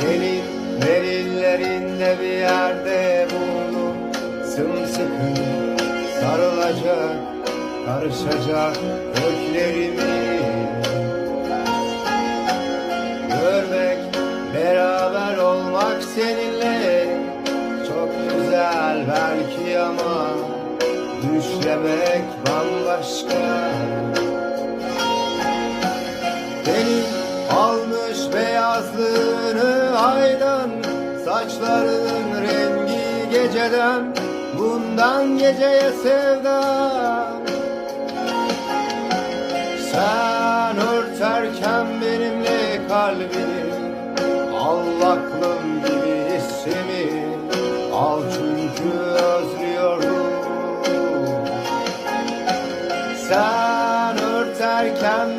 Senin derinlerinde bir yerde bulunup Sımsıkı sarılacak, karışacak göklerimi Görmek, beraber olmak seninle Çok güzel belki ama Düşlemek bambaşka. saçların rengi geceden Bundan geceye sevda. Sen örterken benimle kalbini Al aklım gibi hissimi Al çünkü özlüyorum Sen örterken